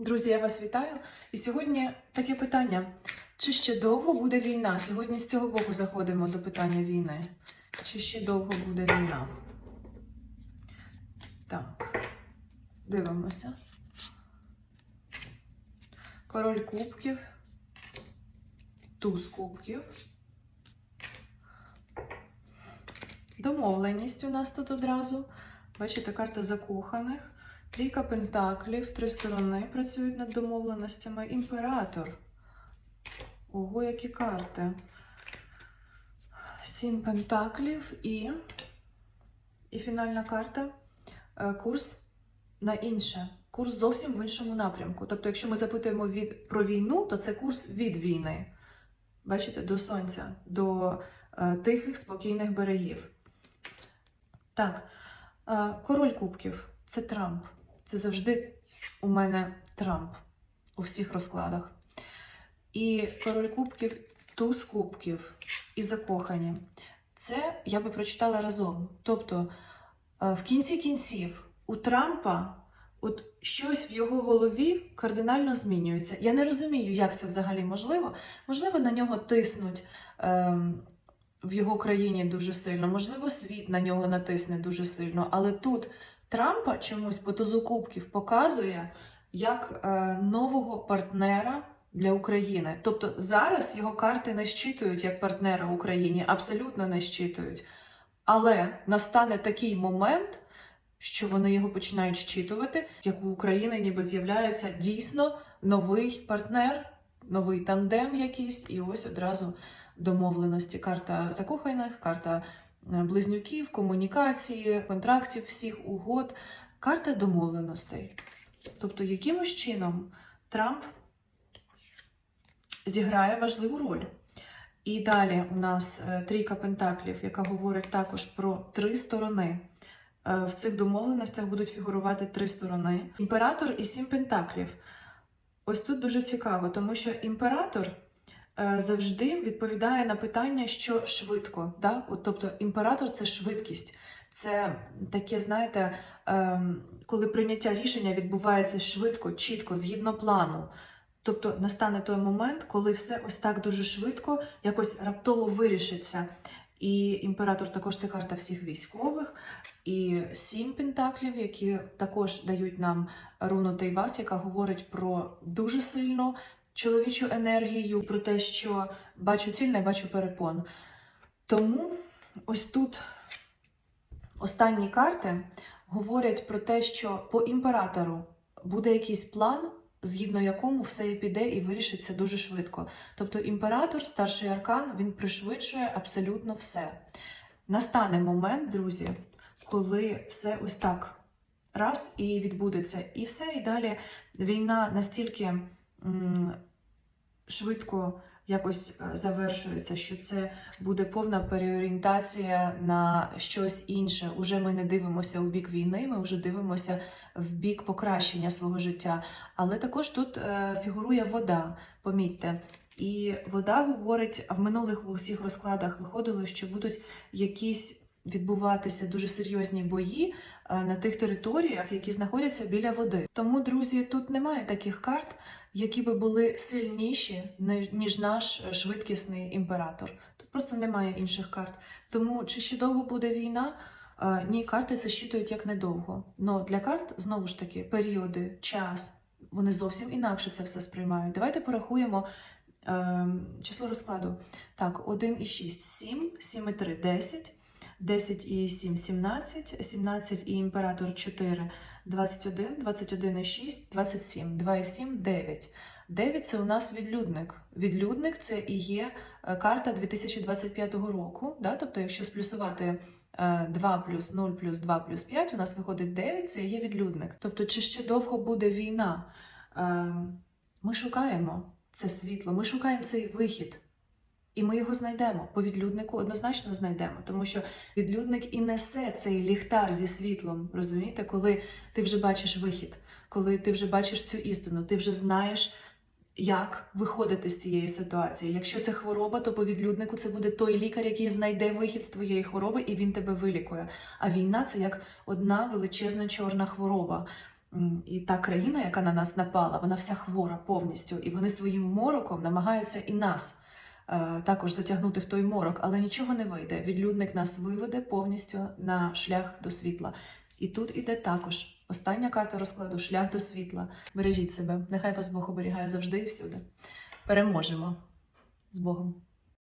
Друзі, я вас вітаю. І сьогодні таке питання: чи ще довго буде війна? Сьогодні з цього боку заходимо до питання війни. Чи ще довго буде війна? Так, дивимося. Король кубків, туз кубків. Домовленість у нас тут одразу. Бачите, карта закоханих. Трійка пентаклів, три сторони працюють над домовленостями. Імператор. Ого, які карти. Сім пентаклів і, і фінальна карта. е, Курс на інше. Курс зовсім в іншому напрямку. Тобто, якщо ми запитуємо від, про війну, то це курс від війни. Бачите, до сонця, до е, тихих, спокійних берегів. Так, е, король кубків це Трамп. Це завжди у мене Трамп у всіх розкладах. І король кубків, туз кубків і закохані. Це я би прочитала разом. Тобто, е, в кінці кінців у Трампа от щось в його голові кардинально змінюється. Я не розумію, як це взагалі можливо. Можливо, на нього тиснуть. ем, в його країні дуже сильно, можливо, світ на нього натисне дуже сильно, але тут Трампа чомусь по тузу кубків показує як е, нового партнера для України. Тобто зараз його карти не щитують як партнера Україні, абсолютно не щитують. Але настане такий момент, що вони його починають щитувати, як у України ніби з'являється дійсно новий партнер, новий тандем якийсь, і ось одразу домовленості. Карта закоханих, карта близнюків, комунікації, контрактів, всіх угод, карта домовленостей. Тобто, якимось чином Трамп зіграє важливу роль. І далі у нас е, трійка пентаклів, яка говорить також про три сторони. Е, В цих домовленостях будуть фігурувати три сторони: імператор і сім пентаклів. Ось тут дуже цікаво, тому що імператор е, завжди відповідає на питання, що швидко. Да? От, тобто імператор це швидкість. Це таке, знаєте, ем, коли прийняття рішення відбувається швидко, чітко, згідно плану. Тобто настане той момент, коли все ось так дуже швидко, якось раптово вирішиться. І імператор також це карта всіх військових, і сім пентаклів, які також дають нам руну Тейвас, яка говорить про дуже сильну чоловічу енергію, про те, що бачу ціль, не бачу перепон. Тому ось тут останні карти говорять про те, що по імператору буде якийсь план, згідно якому все і піде і вирішиться дуже швидко. Тобто імператор, старший аркан, він пришвидшує абсолютно все. Настане момент, друзі, коли все ось так раз і відбудеться. І все, і далі війна настільки швидко якось е, завершується, що це буде повна переорієнтація на щось інше. Уже ми не дивимося у бік війни, ми вже дивимося в бік покращення свого життя. Але також тут е, фігурує вода, помітьте. І вода говорить, в минулих усіх розкладах виходило, що будуть якісь відбуватися дуже серйозні бої е, на тих територіях, які знаходяться біля води. Тому, друзі, тут немає таких карт, які би були сильніші, ніж наш е, швидкісний імператор. Тут просто немає інших карт. Тому чи ще довго буде війна? Е, Ні, карти це щитують як недовго. Но для карт знову ж таки періоди, час. Вони зовсім інакше це все сприймають. Давайте порахуємо е, число розкладу. Так, 1 і 6 – 7, 7 і 3 – 10, 10 і 7 – 17, 17 і імператор 4 – 21, 21 і 6 – 27, 2 і 7 – 9. 9 – це у нас відлюдник. Відлюдник – це і є е, карта 2025 року. Да? Тобто, якщо сплюсувати е, 2 плюс 0 плюс 2 плюс 5, у нас виходить 9, це є відлюдник. Тобто, чи ще довго буде війна? Е, Ми шукаємо це світло, ми шукаємо цей вихід. І ми його знайдемо. По відлюднику однозначно знайдемо, тому що відлюдник і несе цей ліхтар зі світлом. Розумієте, коли ти вже бачиш вихід, коли ти вже бачиш цю істину, ти вже знаєш, як виходити з цієї ситуації. Якщо це хвороба, то по відлюднику це буде той лікар, який знайде вихід з твоєї хвороби, і він тебе вилікує. А війна це як одна величезна чорна хвороба. І та країна, яка на нас напала, вона вся хвора повністю, і вони своїм мороком намагаються і нас також затягнути в той морок, але нічого не вийде. Відлюдник нас виведе повністю на шлях до світла. І тут іде також остання карта розкладу шлях до світла. Бережіть себе, нехай вас Бог оберігає завжди і всюди. Переможемо з Богом.